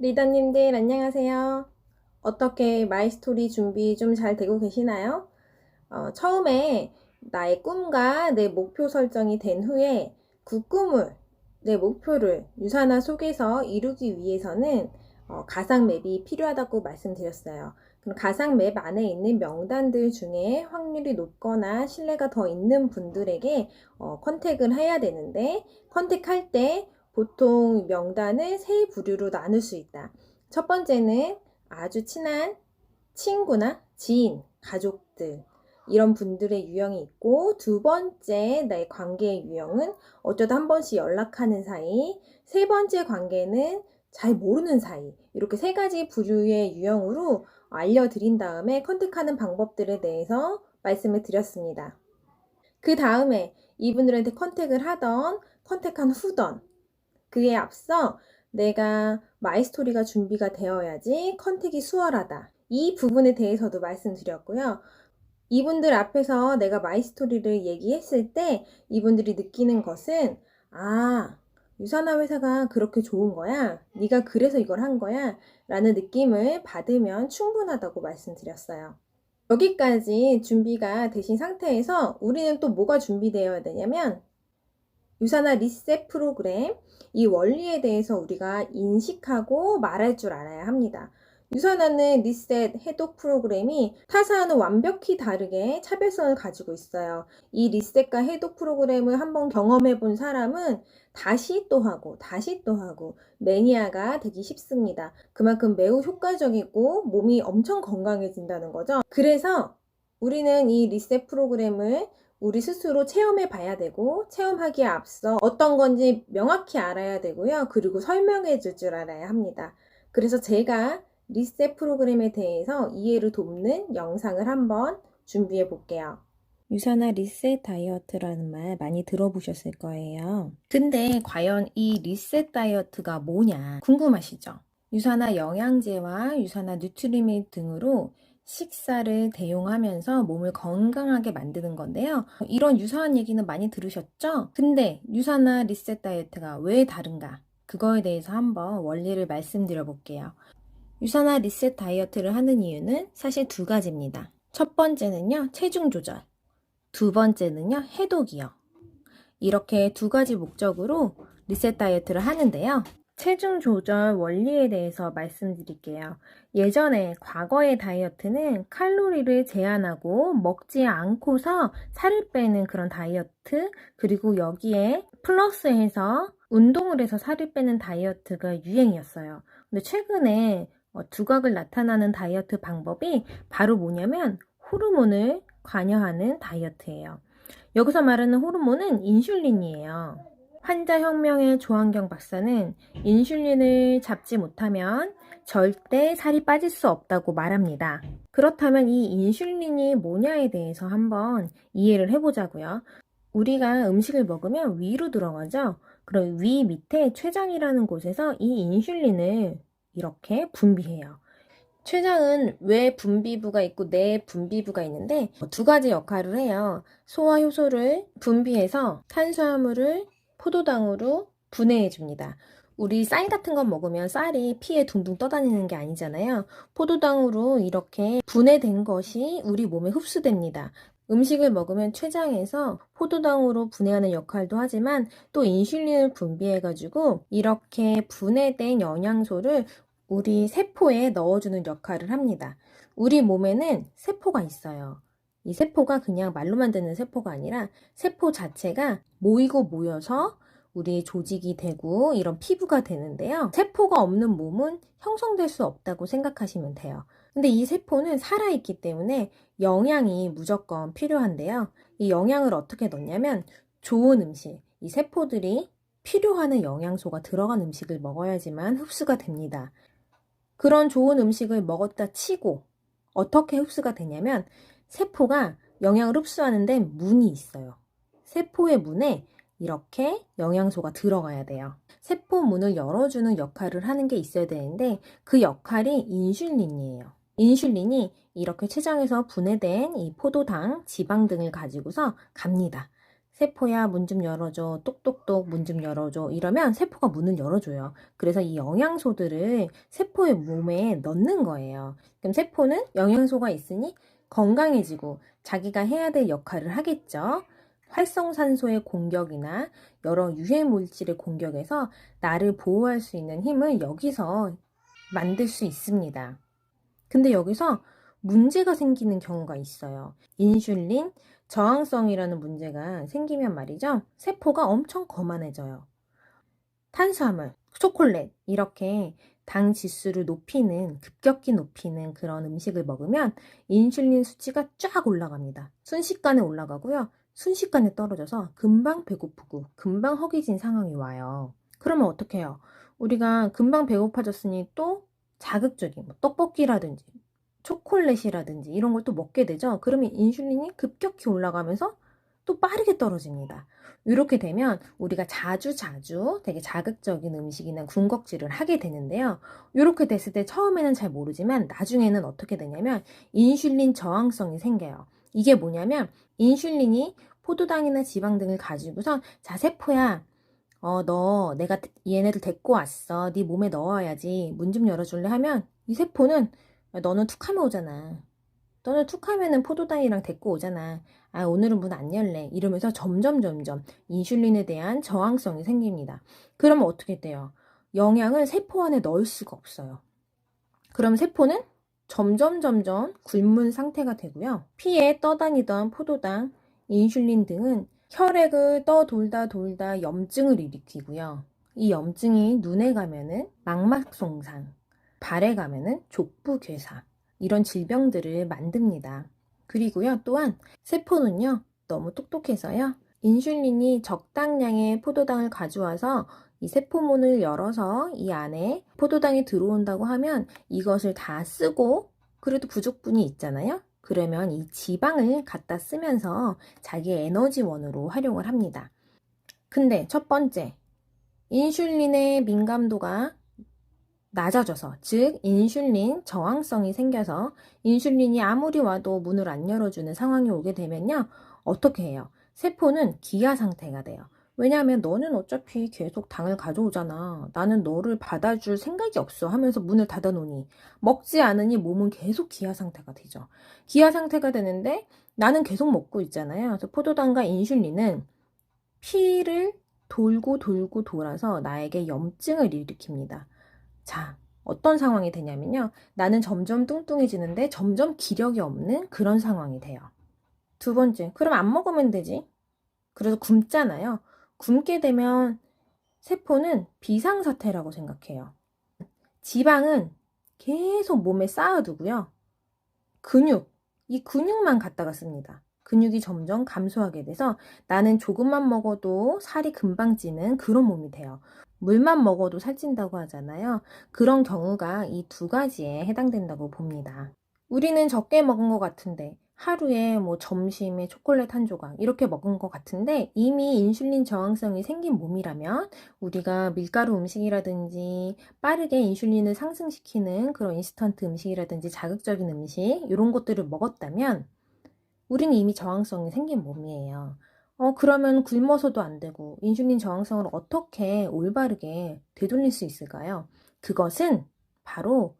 리더님들 안녕하세요. 어떻게 마이스토리 준비 좀 잘 되고 계시나요? 어, 처음에 나의 꿈과 내 목표 설정이 된 후에 그 꿈을, 내 목표를 유산화 속에서 이루기 위해서는 어, 가상 맵이 필요하다고 말씀드렸어요. 그럼 가상 맵 안에 있는 명단들 중에 확률이 높거나 신뢰가 더 있는 분들에게 어, 컨택을 해야 되는데 컨택할 때 보통 명단을 세 부류로 나눌 수 있다. 첫 번째는 아주 친한 친구나 지인, 가족들, 이런 분들의 유형이 있고, 두 번째 나의 관계의 유형은 어쩌다 한 번씩 연락하는 사이, 세 번째 관계는 잘 모르는 사이, 이렇게 세 가지 부류의 유형으로 알려드린 다음에 컨택하는 방법들에 대해서 말씀을 드렸습니다. 그 다음에 이분들한테 컨택을 하던, 컨택한 후던, 그에 앞서 내가 마이스토리가 준비가 되어야지 컨택이 수월하다. 이 부분에 대해서도 말씀드렸고요. 이분들 앞에서 내가 마이스토리를 얘기했을 때 이분들이 느끼는 것은 아, 유산화 회사가 그렇게 좋은 거야? 네가 그래서 이걸 한 거야? 라는 느낌을 받으면 충분하다고 말씀드렸어요. 여기까지 준비가 되신 상태에서 우리는 또 뭐가 준비되어야 되냐면 유산화 리셋 프로그램 이 원리에 대해서 우리가 인식하고 말할 줄 알아야 합니다. 유산화는 리셋 해독 프로그램이 타사와는 완벽히 다르게 차별성을 가지고 있어요. 이 리셋과 해독 프로그램을 한번 경험해 본 사람은 다시 또 하고 다시 또 하고 매니아가 되기 쉽습니다. 그만큼 매우 효과적이고 몸이 엄청 건강해진다는 거죠. 그래서 우리는 이 리셋 프로그램을 우리 스스로 체험해 봐야 되고 체험하기에 앞서 어떤 건지 명확히 알아야 되고요. 그리고 설명해 줄 줄 알아야 합니다. 그래서 제가 리셋 프로그램에 대해서 이해를 돕는 영상을 한번 준비해 볼게요. 유산화 리셋 다이어트라는 말 많이 들어보셨을 거예요. 근데 과연 이 리셋 다이어트가 뭐냐 궁금하시죠? 유산화 영양제와 유산화 뉴트리밀 등으로 식사를 대용하면서 몸을 건강하게 만드는 건데요. 이런 유사한 얘기는 많이 들으셨죠? 근데 유산화 리셋 다이어트가 왜 다른가? 그거에 대해서 한번 원리를 말씀드려 볼게요. 유산화 리셋 다이어트를 하는 이유는 사실 두 가지입니다. 첫 번째는요, 체중 조절. 두 번째는요, 해독이요. 이렇게 두 가지 목적으로 리셋 다이어트를 하는데요. 체중 조절 원리에 대해서 말씀드릴게요. 예전에 과거의 다이어트는 칼로리를 제한하고 먹지 않고서 살을 빼는 그런 다이어트, 그리고 여기에 플러스해서 운동을 해서 살을 빼는 다이어트가 유행이었어요. 근데 최근에 어, 두각을 나타나는 다이어트 방법이 바로 뭐냐면 호르몬을 관여하는 다이어트예요. 여기서 말하는 호르몬은 인슐린이에요. 환자혁명의 조한경 박사는 인슐린을 잡지 못하면 절대 살이 빠질 수 없다고 말합니다. 그렇다면 이 인슐린이 뭐냐에 대해서 한번 이해를 해보자고요. 우리가 음식을 먹으면 위로 들어가죠. 그럼 위 밑에 췌장이라는 곳에서 이 인슐린을 이렇게 분비해요. 췌장은 외 분비부가 있고 내 분비부가 있는데 두 가지 역할을 해요. 소화 효소를 분비해서 탄수화물을 포도당으로 분해해 줍니다. 우리 쌀 같은 거 먹으면 쌀이 피에 둥둥 떠다니는 게 아니잖아요. 포도당으로 이렇게 분해된 것이 우리 몸에 흡수됩니다. 음식을 먹으면 췌장에서 포도당으로 분해하는 역할도 하지만 또 인슐린을 분비해가지고 이렇게 분해된 영양소를 우리 세포에 넣어주는 역할을 합니다. 우리 몸에는 세포가 있어요. 이 세포가 그냥 말로만 듣는 세포가 아니라 세포 자체가 모이고 모여서 우리 조직이 되고 이런 피부가 되는데요. 세포가 없는 몸은 형성될 수 없다고 생각하시면 돼요. 근데 이 세포는 살아있기 때문에 영양이 무조건 필요한데요. 이 영양을 어떻게 넣냐면 좋은 음식, 이 세포들이 필요하는 영양소가 들어간 음식을 먹어야지만 흡수가 됩니다. 그런 좋은 음식을 먹었다 치고 어떻게 흡수가 되냐면 세포가 영양을 흡수하는 데 문이 있어요. 세포의 문에 이렇게 영양소가 들어가야 돼요. 세포 문을 열어주는 역할을 하는 게 있어야 되는데 그 역할이 인슐린이에요. 인슐린이 이렇게 췌장에서 분해된 이 포도당, 지방 등을 가지고서 갑니다. 세포야 문 좀 열어줘 똑똑똑 문 좀 열어줘 이러면 세포가 문을 열어줘요. 그래서 이 영양소들을 세포의 몸에 넣는 거예요. 그럼 세포는 영양소가 있으니 건강해지고 자기가 해야 될 역할을 하겠죠. 활성산소의 공격이나 여러 유해 물질의 공격에서 나를 보호할 수 있는 힘을 여기서 만들 수 있습니다. 근데 여기서 문제가 생기는 경우가 있어요. 인슐린 저항성이라는 문제가 생기면 말이죠. 세포가 엄청 거만해져요. 탄수화물, 초콜릿, 이렇게 당 지수를 높이는, 급격히 높이는 그런 음식을 먹으면 인슐린 수치가 쫙 올라갑니다. 순식간에 올라가고요. 순식간에 떨어져서 금방 배고프고 금방 허기진 상황이 와요. 그러면 어떻게 해요? 우리가 금방 배고파졌으니 또 자극적인 뭐 떡볶이라든지 초콜릿이라든지 이런 걸 또 먹게 되죠. 그러면 인슐린이 급격히 올라가면서 또 빠르게 떨어집니다. 이렇게 되면 우리가 자주 자주 되게 자극적인 음식이나 군것질을 하게 되는데요. 이렇게 됐을 때 처음에는 잘 모르지만 나중에는 어떻게 되냐면 인슐린 저항성이 생겨요. 이게 뭐냐면 인슐린이 포도당이나 지방 등을 가지고서 자 세포야 어 너 내가 얘네들 데리고 왔어 네 몸에 넣어야지 문 좀 열어줄래 하면 이 세포는 야, 너는 툭 하면 오잖아 너는 툭 하면은 포도당이랑 데리고 오잖아. 아 오늘은 문 안 열래. 이러면서 점점 점점 인슐린에 대한 저항성이 생깁니다. 그러면 어떻게 돼요? 영양을 세포 안에 넣을 수가 없어요. 그럼 세포는 점점 점점 굶은 상태가 되고요. 피에 떠다니던 포도당 인슐린 등은 혈액을 떠돌다 돌다 염증을 일으키고요. 이 염증이 눈에 가면은 망막송상, 발에 가면은 족부괴사 이런 질병들을 만듭니다. 그리고요 또한 세포는요 너무 똑똑해서요 인슐린이 적당량의 포도당을 가져와서 이 세포문을 열어서 이 안에 포도당이 들어온다고 하면 이것을 다 쓰고 그래도 부족분이 있잖아요. 그러면 이 지방을 갖다 쓰면서 자기의 에너지원으로 활용을 합니다. 근데 첫 번째, 인슐린의 민감도가 낮아져서, 즉, 인슐린 저항성이 생겨서 인슐린이 아무리 와도 문을 안 열어주는 상황이 오게 되면요, 어떻게 해요? 세포는 기아 상태가 돼요. 왜냐하면 너는 어차피 계속 당을 가져오잖아. 나는 너를 받아줄 생각이 없어 하면서 문을 닫아놓으니 먹지 않으니 몸은 계속 기아 상태가 되죠. 기아 상태가 되는데 나는 계속 먹고 있잖아요. 그래서 포도당과 인슐린은 피를 돌고 돌고 돌아서 나에게 염증을 일으킵니다. 자, 어떤 상황이 되냐면요. 나는 점점 뚱뚱해지는데 점점 기력이 없는 그런 상황이 돼요. 두 번째, 그럼 안 먹으면 되지. 그래서 굶잖아요. 굶게 되면 세포는 비상사태라고 생각해요. 지방은 계속 몸에 쌓아두고요. 근육, 이 근육만 갖다가 씁니다. 근육이 점점 감소하게 돼서 나는 조금만 먹어도 살이 금방 찌는 그런 몸이 돼요. 물만 먹어도 살찐다고 하잖아요. 그런 경우가 이 두 가지에 해당된다고 봅니다. 우리는 적게 먹은 것 같은데 하루에 뭐 점심에 초콜릿 한 조각 이렇게 먹은 것 같은데 이미 인슐린 저항성이 생긴 몸이라면 우리가 밀가루 음식이라든지 빠르게 인슐린을 상승시키는 그런 인스턴트 음식이라든지 자극적인 음식 이런 것들을 먹었다면 우리는 이미 저항성이 생긴 몸이에요. 어, 그러면 굶어서도 안 되고 인슐린 저항성을 어떻게 올바르게 되돌릴 수 있을까요? 그것은 바로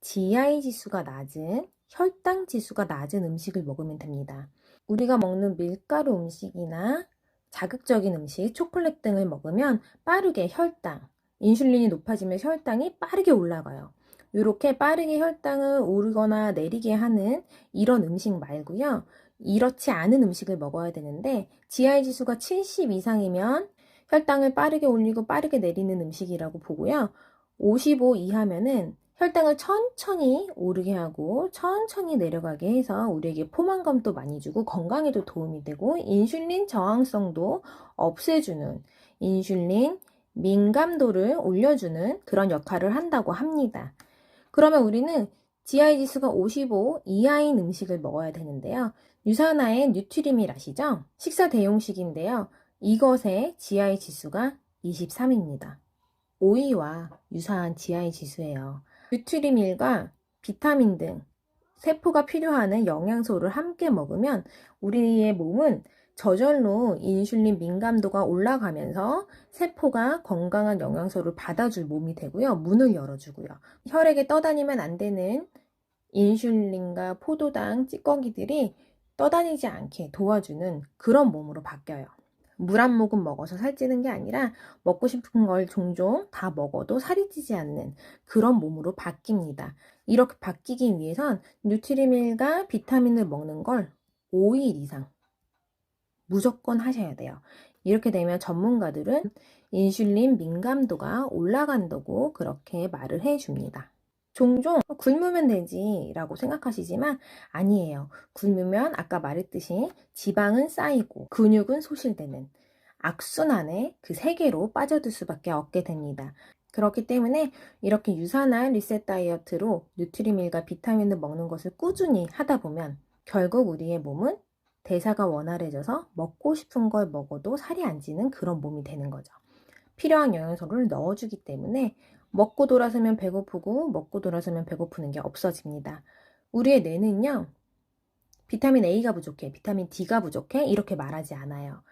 GI 지수가 낮은 혈당 지수가 낮은 음식을 먹으면 됩니다. 우리가 먹는 밀가루 음식이나 자극적인 음식, 초콜릿 등을 먹으면 빠르게 혈당, 인슐린이 높아지면 혈당이 빠르게 올라가요. 이렇게 빠르게 혈당을 오르거나 내리게 하는 이런 음식 말고요. 이렇지 않은 음식을 먹어야 되는데 GI 지수가 70 이상이면 혈당을 빠르게 올리고 빠르게 내리는 음식이라고 보고요. 55 이하면은 혈당을 천천히 오르게 하고 천천히 내려가게 해서 우리에게 포만감도 많이 주고 건강에도 도움이 되고 인슐린 저항성도 없애주는 인슐린 민감도를 올려주는 그런 역할을 한다고 합니다. 그러면 우리는 GI 지수가 55 이하인 음식을 먹어야 되는데요. 유산화의 뉴트리밀 아시죠? 식사 대용식인데요. 이것의 GI 지수가 23입니다. 오이와 유사한 GI 지수예요. 뉴트리밀과 비타민 등 세포가 필요하는 영양소를 함께 먹으면 우리의 몸은 저절로 인슐린 민감도가 올라가면서 세포가 건강한 영양소를 받아줄 몸이 되고요. 문을 열어주고요. 혈액에 떠다니면 안 되는 인슐린과 포도당 찌꺼기들이 떠다니지 않게 도와주는 그런 몸으로 바뀌어요. 물 한 모금 먹어서 살찌는 게 아니라 먹고 싶은 걸 종종 다 먹어도 살이 찌지 않는 그런 몸으로 바뀝니다. 이렇게 바뀌기 위해선 뉴트리밀과 비타민을 먹는 걸 5일 이상 무조건 하셔야 돼요. 이렇게 되면 전문가들은 인슐린 민감도가 올라간다고 그렇게 말을 해줍니다. 종종 굶으면 되지 라고 생각하시지만 아니에요. 굶으면 아까 말했듯이 지방은 쌓이고 근육은 소실되는 악순환의 그 세계로 빠져들 수밖에 없게 됩니다. 그렇기 때문에 이렇게 유산한 리셋 다이어트로 뉴트리밀과 비타민을 먹는 것을 꾸준히 하다 보면 결국 우리의 몸은 대사가 원활해져서 먹고 싶은 걸 먹어도 살이 안 찌는 그런 몸이 되는 거죠. 필요한 영양소를 넣어주기 때문에 먹고 돌아서면 배고프고 먹고 돌아서면 배고프는 게 없어집니다. 우리의 뇌는요, 비타민 A가 부족해, 비타민 D가 부족해, 이렇게 말하지 않아요.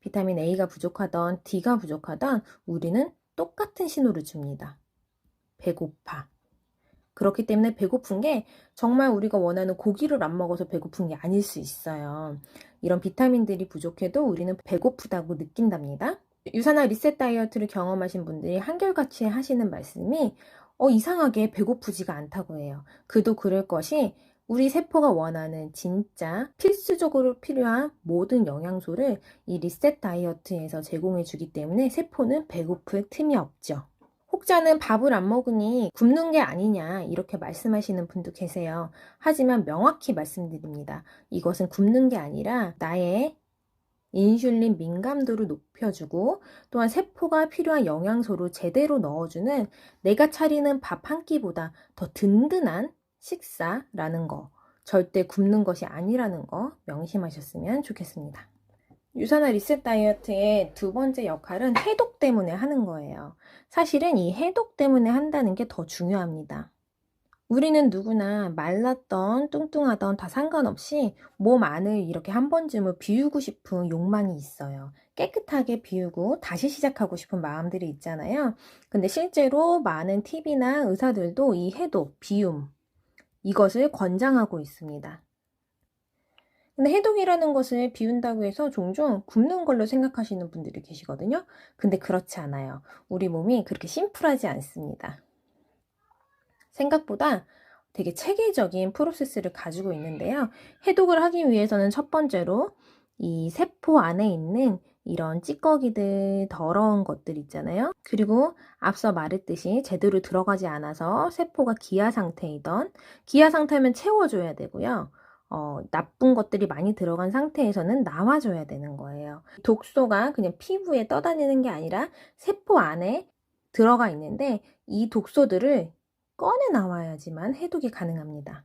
비타민 A가 부족하던 D가 부족하던 우리는 똑같은 신호를 줍니다. 배고파. 그렇기 때문에 배고픈 게 정말 우리가 원하는 고기를 안 먹어서 배고픈 게 아닐 수 있어요. 이런 비타민들이 부족해도 우리는 배고프다고 느낀답니다. 유산화 리셋 다이어트를 경험하신 분들이 한결같이 하시는 말씀이 어, 이상하게 배고프지가 않다고 해요. 그도 그럴 것이 우리 세포가 원하는 진짜 필수적으로 필요한 모든 영양소를 이 리셋 다이어트에서 제공해 주기 때문에 세포는 배고플 틈이 없죠. 혹자는 밥을 안 먹으니 굶는 게 아니냐 이렇게 말씀하시는 분도 계세요. 하지만 명확히 말씀드립니다. 이것은 굶는 게 아니라 나의 인슐린 민감도를 높여주고 또한 세포가 필요한 영양소를 제대로 넣어주는 내가 차리는 밥 한 끼보다 더 든든한 식사라는 거 절대 굶는 것이 아니라는 거 명심하셨으면 좋겠습니다. 유산화 리셋 다이어트의 두 번째 역할은 해독 때문에 하는 거예요. 사실은 이 해독 때문에 한다는 게 더 중요합니다. 우리는 누구나 말랐던 뚱뚱하던 다 상관없이 몸 안을 이렇게 한 번쯤은 비우고 싶은 욕망이 있어요. 깨끗하게 비우고 다시 시작하고 싶은 마음들이 있잖아요. 근데 실제로 많은 TV나 의사들도 이 해독, 비움, 이것을 권장하고 있습니다. 근데 해독이라는 것을 비운다고 해서 종종 굶는 걸로 생각하시는 분들이 계시거든요. 근데 그렇지 않아요. 우리 몸이 그렇게 심플하지 않습니다. 생각보다 되게 체계적인 프로세스를 가지고 있는데요. 해독을 하기 위해서는 첫 번째로 이 세포 안에 있는 이런 찌꺼기들, 더러운 것들 있잖아요. 그리고 앞서 말했듯이 제대로 들어가지 않아서 세포가 기아 상태이던 기아 상태면 채워줘야 되고요. 어, 나쁜 것들이 많이 들어간 상태에서는 나와줘야 되는 거예요. 독소가 그냥 피부에 떠다니는 게 아니라 세포 안에 들어가 있는데 이 독소들을 꺼내 나와야지만 해독이 가능합니다.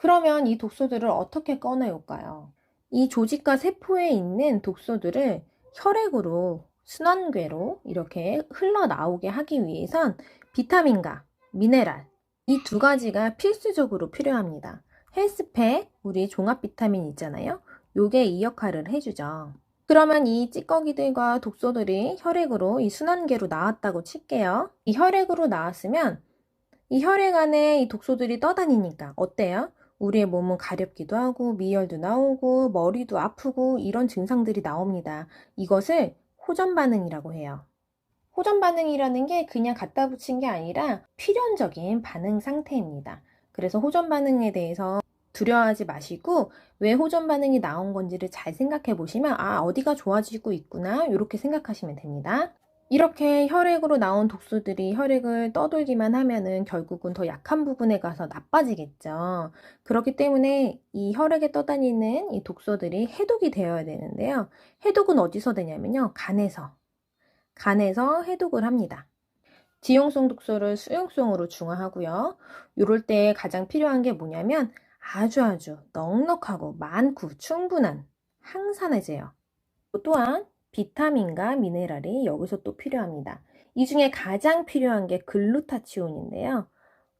그러면 이 독소들을 어떻게 꺼내올까요? 이 조직과 세포에 있는 독소들을 혈액으로 순환궤로 이렇게 흘러나오게 하기 위해선 비타민과 미네랄 이 두 가지가 필수적으로 필요합니다. 헬스팩, 우리 종합 비타민 있잖아요. 요게 이 역할을 해주죠. 그러면 이 찌꺼기들과 독소들이 혈액으로 이 순환계로 나왔다고 칠게요. 이 혈액으로 나왔으면 이 혈액 안에 이 독소들이 떠다니니까 어때요? 우리의 몸은 가렵기도 하고 미열도 나오고 머리도 아프고 이런 증상들이 나옵니다. 이것을 호전 반응이라고 해요. 호전 반응이라는 게 그냥 갖다 붙인 게 아니라 필연적인 반응 상태입니다. 그래서 호전 반응에 대해서 두려워하지 마시고 왜 호전 반응이 나온 건지를 잘 생각해 보시면 아 어디가 좋아지고 있구나 이렇게 생각하시면 됩니다. 이렇게 혈액으로 나온 독소들이 혈액을 떠돌기만 하면은 결국은 더 약한 부분에 가서 나빠지겠죠. 그렇기 때문에 이 혈액에 떠다니는 이 독소들이 해독이 되어야 되는데요. 해독은 어디서 되냐면요. 간에서. 간에서 해독을 합니다. 지용성 독소를 수용성으로 중화하고요. 이럴 때 가장 필요한 게 뭐냐면 아주 아주 넉넉하고 많고 충분한 항산화제요. 또한 비타민과 미네랄이 여기서 또 필요합니다. 이 중에 가장 필요한 게 글루타치온인데요.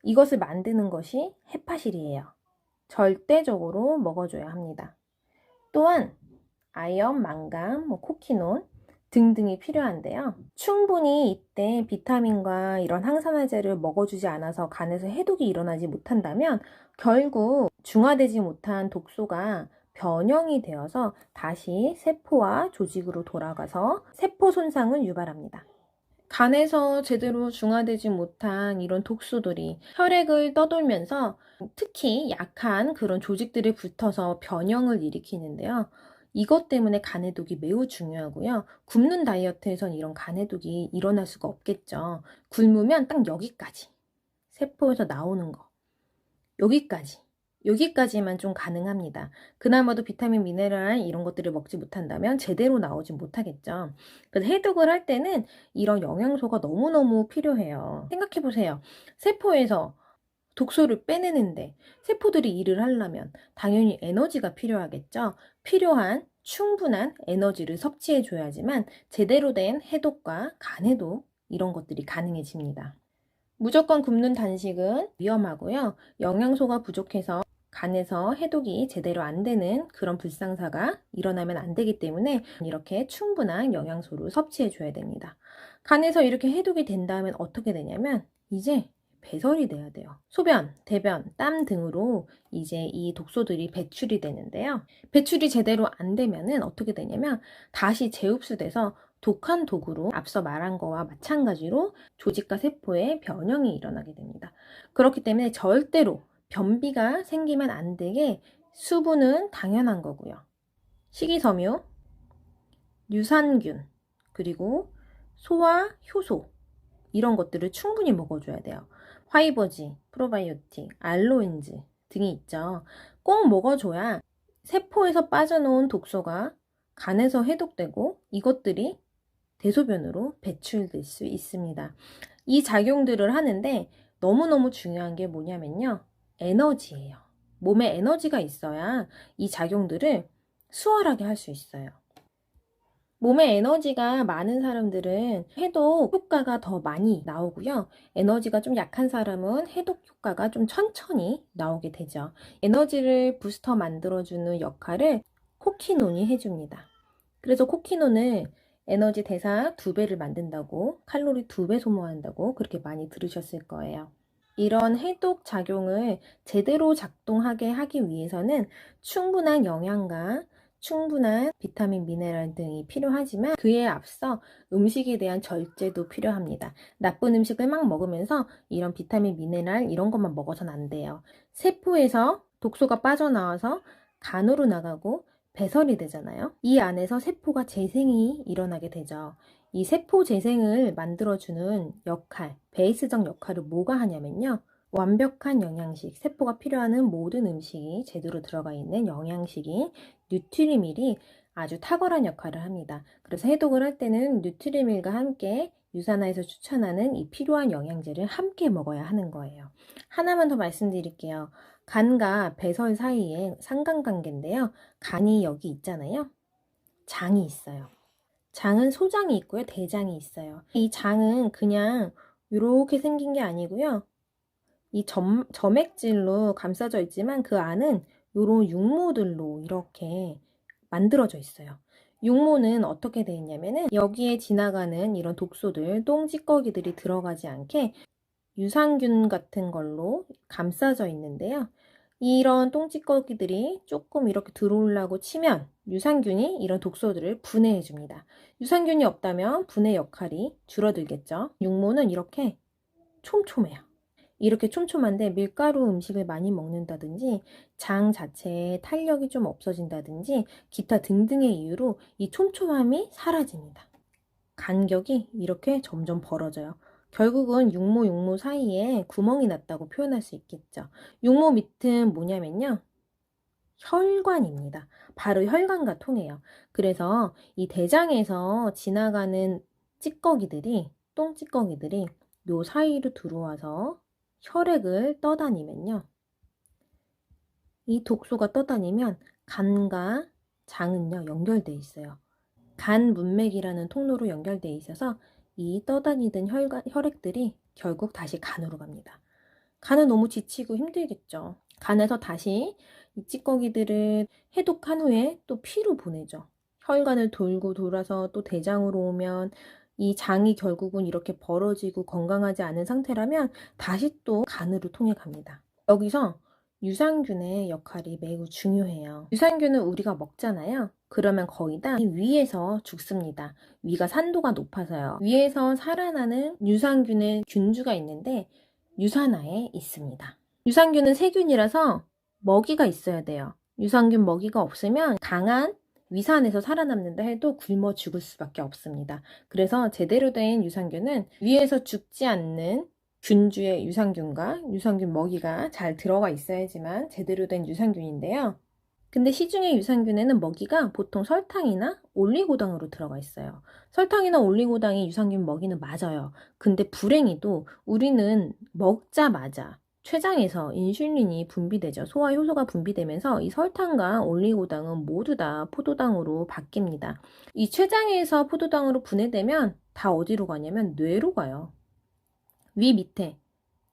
이것을 만드는 것이 헤파실이에요. 절대적으로 먹어줘야 합니다. 또한 아연, 망간, 뭐 코키논 등등이 필요한데요. 충분히 이때 비타민과 이런 항산화제를 먹어주지 않아서 간에서 해독이 일어나지 못한다면 결국 중화되지 못한 독소가 변형이 되어서 다시 세포와 조직으로 돌아가서 세포 손상을 유발합니다. 간에서 제대로 중화되지 못한 이런 독소들이 혈액을 떠돌면서 특히 약한 그런 조직들이 붙어서 변형을 일으키는데요. 이것 때문에 간해독이 매우 중요하고요. 굶는 다이어트에선 이런 간해독이 일어날 수가 없겠죠. 굶으면 딱 여기까지. 세포에서 나오는 거. 여기까지. 여기까지만 좀 가능합니다. 그나마도 비타민, 미네랄 이런 것들을 먹지 못한다면 제대로 나오지 못하겠죠. 그래서 해독을 할 때는 이런 영양소가 너무너무 필요해요. 생각해 보세요. 세포에서 독소를 빼내는데 세포들이 일을 하려면 당연히 에너지가 필요하겠죠. 필요한 충분한 에너지를 섭취해 줘야지만 제대로 된 해독과 간해독 이런 것들이 가능해집니다. 무조건 굶는 단식은 위험하고요. 영양소가 부족해서 간에서 해독이 제대로 안 되는 그런 불상사가 일어나면 안 되기 때문에 이렇게 충분한 영양소를 섭취해 줘야 됩니다. 간에서 이렇게 해독이 된 다음엔 어떻게 되냐면 이제 배설이 돼야 돼요. 소변, 대변, 땀 등으로 이제 이 독소들이 배출이 되는데요. 배출이 제대로 안 되면은 어떻게 되냐면 다시 재흡수돼서 독한 독으로 앞서 말한 거와 마찬가지로 조직과 세포의 변형이 일어나게 됩니다. 그렇기 때문에 절대로 변비가 생기면 안 되게 수분은 당연한 거고요. 식이섬유, 유산균, 그리고 소화 효소 이런 것들을 충분히 먹어줘야 돼요. 화이버지, 프로바이오틱, 알로엔즈 등이 있죠. 꼭 먹어줘야 세포에서 빠져나온 독소가 간에서 해독되고 이것들이 대소변으로 배출될 수 있습니다. 이 작용들을 하는데 너무너무 중요한 게 뭐냐면요. 에너지예요. 몸에 에너지가 있어야 이 작용들을 수월하게 할 수 있어요. 몸에 에너지가 많은 사람들은 해독 효과가 더 많이 나오고요. 에너지가 좀 약한 사람은 해독 효과가 좀 천천히 나오게 되죠. 에너지를 부스터 만들어주는 역할을 코키논이 해줍니다. 그래서 코키논은 에너지 대사 두 배를 만든다고 칼로리 두배 소모한다고 그렇게 많이 들으셨을 거예요. 이런 해독 작용을 제대로 작동하게 하기 위해서는 충분한 영양과 충분한 비타민, 미네랄 등이 필요하지만 그에 앞서 음식에 대한 절제도 필요합니다. 나쁜 음식을 막 먹으면서 이런 비타민, 미네랄 이런 것만 먹어서는 안 돼요. 세포에서 독소가 빠져나와서 간으로 나가고 배설이 되잖아요. 이 안에서 세포가 재생이 일어나게 되죠. 이 세포 재생을 만들어주는 역할, 베이스적 역할을 뭐가 하냐면요. 완벽한 영양식, 세포가 필요하는 모든 음식이 제대로 들어가 있는 영양식이 뉴트리밀이 아주 탁월한 역할을 합니다. 그래서 해독을 할 때는 뉴트리밀과 함께 유산화에서 추천하는 이 필요한 영양제를 함께 먹어야 하는 거예요. 하나만 더 말씀드릴게요. 간과 배설 사이에 상관관계인데요. 간이 여기 있잖아요. 장이 있어요. 장은 소장이 있고요. 대장이 있어요. 이 장은 그냥 이렇게 생긴 게 아니고요. 이 점, 점액질로 감싸져 있지만 그 안은 이런 육모들로 이렇게 만들어져 있어요. 육모는 어떻게 되어 있냐면은 여기에 지나가는 이런 독소들, 똥찌꺼기들이 들어가지 않게 유산균 같은 걸로 감싸져 있는데요. 이런 똥찌꺼기들이 조금 이렇게 들어오려고 치면 유산균이 이런 독소들을 분해해 줍니다. 유산균이 없다면 분해 역할이 줄어들겠죠. 육모는 이렇게 촘촘해요. 이렇게 촘촘한데 밀가루 음식을 많이 먹는다든지 장 자체에 탄력이 좀 없어진다든지 기타 등등의 이유로 이 촘촘함이 사라집니다. 간격이 이렇게 점점 벌어져요. 결국은 육모 육모 사이에 구멍이 났다고 표현할 수 있겠죠. 육모 밑은 뭐냐면요. 혈관입니다. 바로 혈관과 통해요. 그래서 이 대장에서 지나가는 찌꺼기들이 똥찌꺼기들이 요 사이로 들어와서 혈액을 떠다니면요. 이 독소가 떠다니면 간과 장은요, 연결돼 있어요. 간 문맥이라는 통로로 연결돼 있어서 이 떠다니던 혈관, 혈액들이 결국 다시 간으로 갑니다. 간은 너무 지치고 힘들겠죠. 간에서 다시 이 찌꺼기들을 해독한 후에 또 피로 보내죠. 혈관을 돌고 돌아서 또 대장으로 오면 이 장이 결국은 이렇게 벌어지고 건강하지 않은 상태라면 다시 또 간으로 통해 갑니다. 여기서 유산균의 역할이 매우 중요해요. 유산균은 우리가 먹잖아요. 그러면 거의 다 위에서 죽습니다. 위가 산도가 높아서요. 위에서 살아나는 유산균의 균주가 있는데 유산화에 있습니다. 유산균은 세균이라서 먹이가 있어야 돼요. 유산균 먹이가 없으면 강한 위산에서 살아남는다 해도 굶어 죽을 수밖에 없습니다. 그래서 제대로 된 유산균은 위에서 죽지 않는 균주의 유산균과 유산균 먹이가 잘 들어가 있어야지만 제대로 된 유산균인데요. 근데 시중의 유산균에는 먹이가 보통 설탕이나 올리고당으로 들어가 있어요. 설탕이나 올리고당이 유산균 먹이는 맞아요. 근데 불행히도 우리는 먹자마자 췌장에서 인슐린이 분비되죠. 소화 효소가 분비되면서 이 설탕과 올리고당은 모두 다 포도당으로 바뀝니다. 이 췌장에서 포도당으로 분해되면 다 어디로 가냐면 뇌로 가요. 위 밑에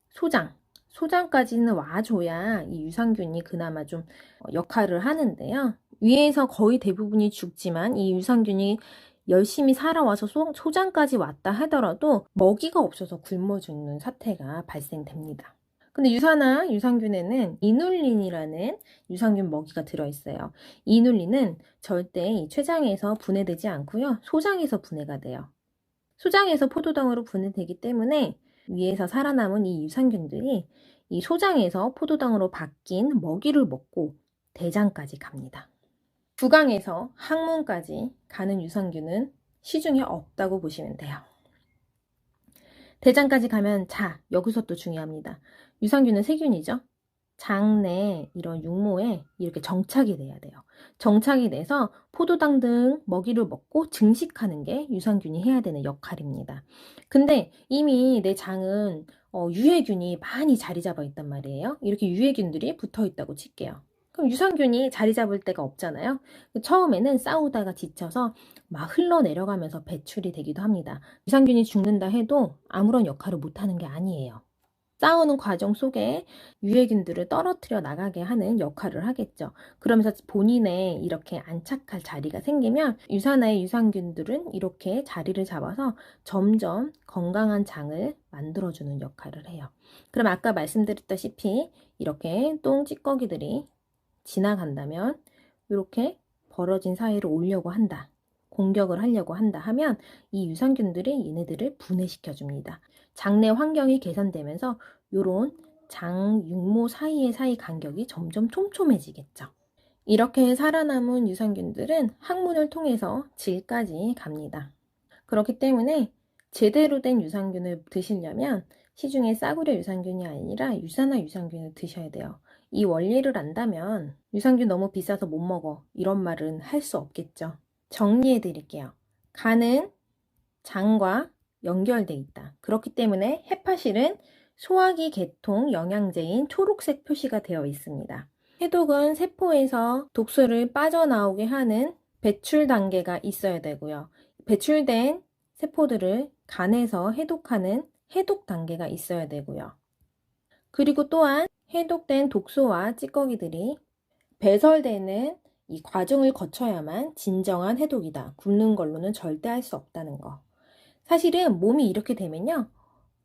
소장, 소장까지는 와줘야 이 유산균이 그나마 좀 역할을 하는데요. 위에서 거의 대부분이 죽지만 이 유산균이 열심히 살아와서 소, 소장까지 왔다 하더라도 먹이가 없어서 굶어 죽는 사태가 발생됩니다. 근데 유산화 유산균에는 이눌린이라는 유산균 먹이가 들어있어요. 이눌린은 절대 이 췌장에서 분해되지 않고요. 소장에서 분해가 돼요. 소장에서 포도당으로 분해되기 때문에 위에서 살아남은 이 유산균들이 이 소장에서 포도당으로 바뀐 먹이를 먹고 대장까지 갑니다. 구강에서 항문까지 가는 유산균은 시중에 없다고 보시면 돼요. 대장까지 가면 자, 여기서 또 중요합니다. 유산균은 세균이죠. 장내 이런 육모에 이렇게 정착이 돼야 돼요. 정착이 돼서 포도당 등 먹이를 먹고 증식하는 게 유산균이 해야 되는 역할입니다. 근데 이미 내 장은 어, 유해균이 많이 자리 잡아 있단 말이에요. 이렇게 유해균들이 붙어 있다고 칠게요. 그럼 유산균이 자리 잡을 데가 없잖아요. 처음에는 싸우다가 지쳐서 막 흘러내려가면서 배출이 되기도 합니다. 유산균이 죽는다 해도 아무런 역할을 못하는 게 아니에요. 싸우는 과정 속에 유해균들을 떨어뜨려 나가게 하는 역할을 하겠죠. 그러면서 본인의 이렇게 안착할 자리가 생기면 유산화의 유산균들은 이렇게 자리를 잡아서 점점 건강한 장을 만들어주는 역할을 해요. 그럼 아까 말씀드렸다시피 이렇게 똥 찌꺼기들이 지나간다면 이렇게 벌어진 사이를 오려고 한다. 공격을 하려고 한다 하면 이 유산균들이 얘네들을 분해시켜 줍니다. 장내 환경이 개선되면서 요런 장, 육모 사이의 사이 간격이 점점 촘촘해지겠죠. 이렇게 살아남은 유산균들은 항문을 통해서 질까지 갑니다. 그렇기 때문에 제대로 된 유산균을 드시려면 시중에 싸구려 유산균이 아니라 유산화 유산균을 드셔야 돼요. 이 원리를 안다면 유산균 너무 비싸서 못 먹어 이런 말은 할 수 없겠죠. 정리해 드릴게요. 간은 장과 연결돼 있다. 그렇기 때문에 헤파실은 소화기 계통 영양제인 초록색 표시가 되어 있습니다. 해독은 세포에서 독소를 빠져나오게 하는 배출 단계가 있어야 되고요. 배출된 세포들을 간에서 해독하는 해독 단계가 있어야 되고요. 그리고 또한 해독된 독소와 찌꺼기들이 배설되는 이 과정을 거쳐야만 진정한 해독이다. 굶는 걸로는 절대 할 수 없다는 거. 사실은 몸이 이렇게 되면요.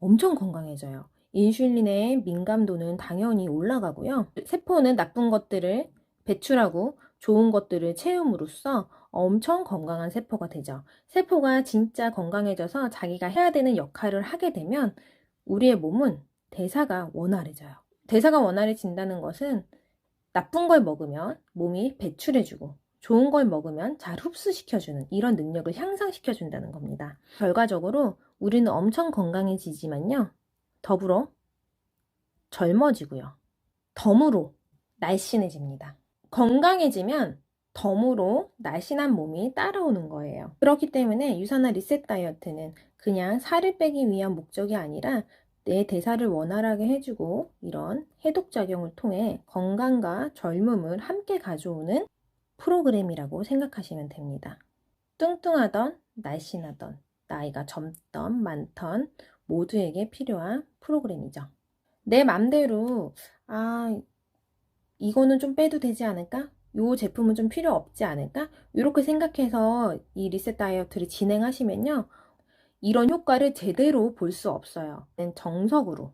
엄청 건강해져요. 인슐린의 민감도는 당연히 올라가고요. 세포는 나쁜 것들을 배출하고 좋은 것들을 채움으로써 엄청 건강한 세포가 되죠. 세포가 진짜 건강해져서 자기가 해야 되는 역할을 하게 되면 우리의 몸은 대사가 원활해져요. 대사가 원활해진다는 것은 나쁜 걸 먹으면 몸이 배출해주고 좋은 걸 먹으면 잘 흡수시켜주는 이런 능력을 향상시켜준다는 겁니다. 결과적으로 우리는 엄청 건강해지지만요. 더불어 젊어지고요. 덤으로 날씬해집니다. 건강해지면 덤으로 날씬한 몸이 따라오는 거예요. 그렇기 때문에 유산화 리셋 다이어트는 그냥 살을 빼기 위한 목적이 아니라 내 대사를 원활하게 해주고 이런 해독작용을 통해 건강과 젊음을 함께 가져오는 프로그램이라고 생각하시면 됩니다. 뚱뚱하던 날씬하던 나이가 젊던 많던 모두에게 필요한 프로그램이죠. 내 맘대로 아 이거는 좀 빼도 되지 않을까? 요 제품은 좀 필요 없지 않을까? 이렇게 생각해서 이 리셋 다이어트를 진행하시면요. 이런 효과를 제대로 볼 수 없어요. 정석으로.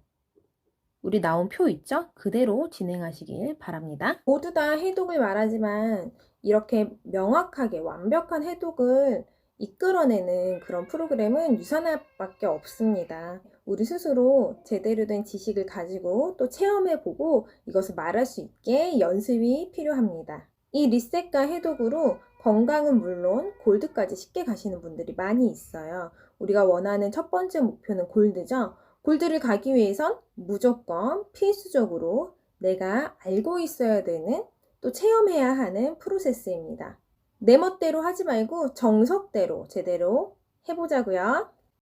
우리 나온 표 있죠? 그대로 진행하시길 바랍니다. 모두 다 해독을 말하지만 이렇게 명확하게 완벽한 해독을 이끌어내는 그런 프로그램은 유산압밖에 없습니다. 우리 스스로 제대로 된 지식을 가지고 또 체험해보고 이것을 말할 수 있게 연습이 필요합니다. 이 리셋과 해독으로 건강은 물론 골드까지 쉽게 가시는 분들이 많이 있어요. 우리가 원하는 첫 번째 목표는 골드죠. 골드를 가기 위해선 무조건 필수적으로 내가 알고 있어야 되는 또 체험해야 하는 프로세스입니다. 내 멋대로 하지 말고 정석대로 제대로 해보자고요.